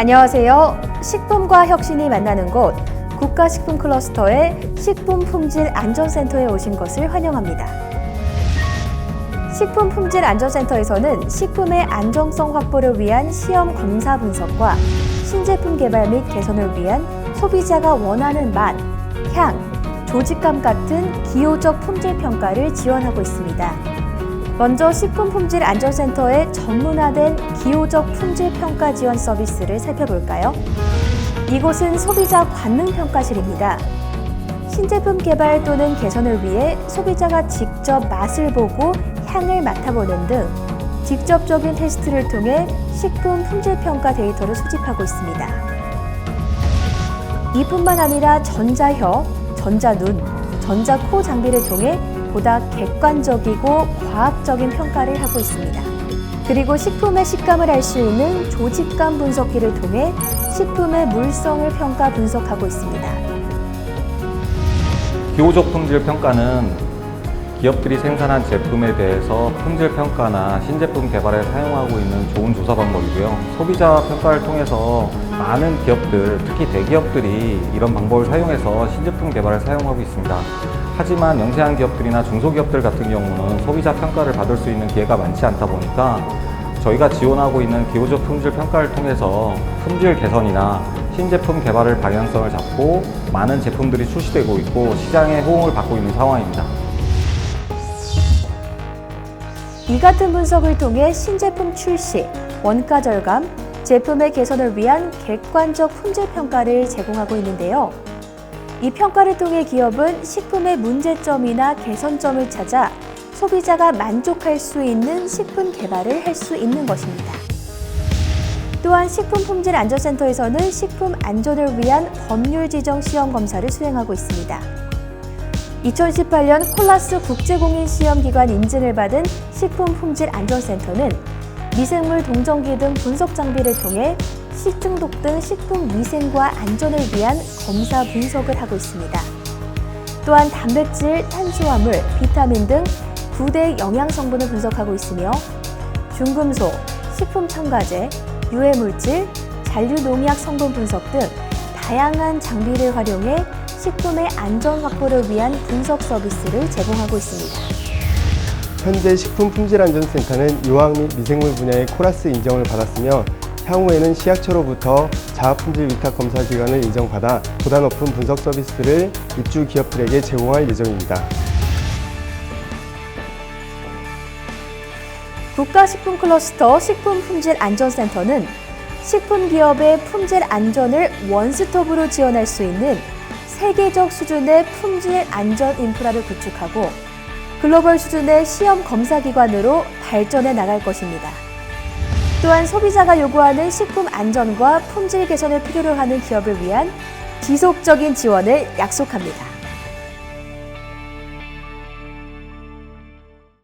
안녕하세요. 식품과 혁신이 만나는 곳 국가식품 클러스터의 식품품질안전센터에 오신 것을 환영합니다. 식품품질안전센터에서는 식품의 안정성 확보를 위한 시험 검사 분석과 신제품 개발 및 개선을 위한 소비자가 원하는 맛, 향, 조직감 같은 기호적 품질 평가를 지원하고 있습니다. 먼저 식품품질안전센터의 전문화된 기호적 품질 평가 지원 서비스를 살펴볼까요? 이곳은 소비자 관능 평가실입니다. 신제품 개발 또는 개선을 위해 소비자가 직접 맛을 보고 향을 맡아보는 등 직접적인 테스트를 통해 식품 품질 평가 데이터를 수집하고 있습니다. 이뿐만 아니라 전자혀, 전자눈, 전자코 장비를 통해 보다 객관적이고 과학적인 평가를 하고 있습니다. 그리고 식품의 식감을 알 수 있는 조직감 분석기를 통해 식품의 물성을 평가 분석하고 있습니다. 기호적 품질 평가는 기업들이 생산한 제품에 대해서 품질 평가나 신제품 개발에 사용하고 있는 좋은 조사 방법이고요. 소비자 평가를 통해서 많은 기업들, 특히 대기업들이 이런 방법을 사용해서 신제품 개발에 사용하고 있습니다. 하지만 영세한 기업들이나 중소기업들 같은 경우는 소비자 평가를 받을 수 있는 기회가 많지 않다 보니까 저희가 지원하고 있는 기호적 품질 평가를 통해서 품질 개선이나 신제품 개발을 방향성을 잡고 많은 제품들이 출시되고 있고 시장의 호응을 받고 있는 상황입니다. 이 같은 분석을 통해 신제품 출시, 원가 절감, 제품의 개선을 위한 객관적 품질 평가를 제공하고 있는데요. 이 평가를 통해 기업은 식품의 문제점이나 개선점을 찾아 소비자가 만족할 수 있는 식품 개발을 할 수 있는 것입니다. 또한 식품품질안전센터에서는 식품 안전을 위한 법률 지정 시험 검사를 수행하고 있습니다. 2018년 콜라스 국제공인 시험기관 인증을 받은 식품품질안전센터는 미생물 동정기 등 분석 장비를 통해 식중독 등 식품 위생과 안전을 위한 검사 분석을 하고 있습니다. 또한 단백질, 탄수화물, 비타민 등 9대 영양 성분을 분석하고 있으며 중금속, 식품 첨가제, 유해 물질, 잔류 농약 성분 분석 등 다양한 장비를 활용해 식품의 안전 확보를 위한 분석 서비스를 제공하고 있습니다. 현재 식품품질안전센터는 유황 및 미생물 분야의 코라스 인정을 받았으며 향후에는 시약처로부터 자아품질 위탁 검사 기관을 인정받아 보다 높은 분석 서비스를 입주 기업들에게 제공할 예정입니다. 국가식품클러스터 식품품질안전센터는 식품기업의 품질 안전을 원스톱으로 지원할 수 있는 세계적 수준의 품질 안전 인프라를 구축하고 글로벌 수준의 시험 검사 기관으로 발전해 나갈 것입니다. 또한 소비자가 요구하는 식품 안전과 품질 개선을 필요로 하는 기업을 위한 지속적인 지원을 약속합니다.